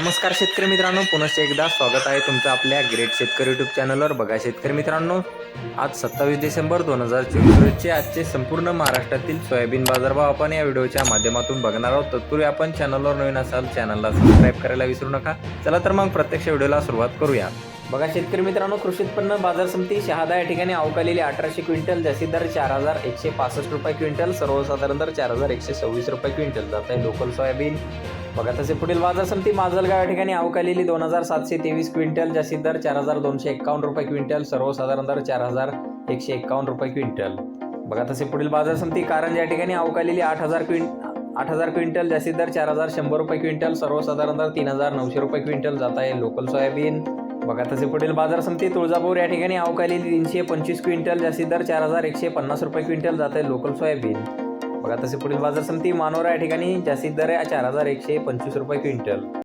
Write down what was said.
नमस्कार शेतकरी मित्रांनो पुनश्च एकदा स्वागत आहे तुमचं आपल्या ग्रेट शेतकरी युट्यूब चॅनलवर बघा शेतकरी मित्रांनो आज सत्तावीस डिसेंबर दोन हजार चोवीस रोजचे आजचे संपूर्ण महाराष्ट्रातील सोयाबीन बाजारभाव आपण या व्हिडिओच्या माध्यमातून बघणार आहोत. तत्पूर्वी आपण चॅनलवर नवीन असाल चॅनलला सबस्क्राईब करायला विसरू नका. चला तर मग प्रत्यक्ष व्हिडिओला सुरुवात करूया. बघा शेतकरी मित्रांनो कृषी उत्पन्न बाजार समिती शहादा या ठिकाणी अवकालेली अठराशे क्विंटल जास्ती दर चार हजार एकशे पासष्ट रुपये क्विंटल सर्वसाधारण दर चार हजार एकशे सव्वीस रुपये क्विंटल. जात आहे लोकल सोयाबीन. बघा तसे पुढील बाजार समिती माजलगाव या ठिकाणी अवकालेली दोन हजार सातशे तेवीस क्विंटल जास्ती दर चार हजार दोनशे एक्कावन्न रुपये क्विंटल सर्वसाधारण दर चार हजार एकशे एक्कावन्न रुपये क्विंटल. बघा तसे पुढील बाजार समिती कारंज या ठिकाणी अवकालेली आठ हजार क्विंट आठ हजार क्विंटल जास्तीत दर चार हजार शंभर रुपये क्विंटल सर्वसाधारण दर तीन हजार नऊशे रुपये क्विंटल. जात आहे लोकल सोयाबीन. बघा तसे पुढील बाजार समिती तुळजापूर या ठिकाणी अवकाली तीनशे पंचवीस क्विंटल जास्तीत दर चार हजार एकशे पन्नास रुपये क्विंटल जात आहे लोकल सोयाबीन. बघा तसे पुढील बाजार समिती मानोरा या ठिकाणी जास्तीत दर आहे चार हजार एकशे पंचवीस रुपये क्विंटल.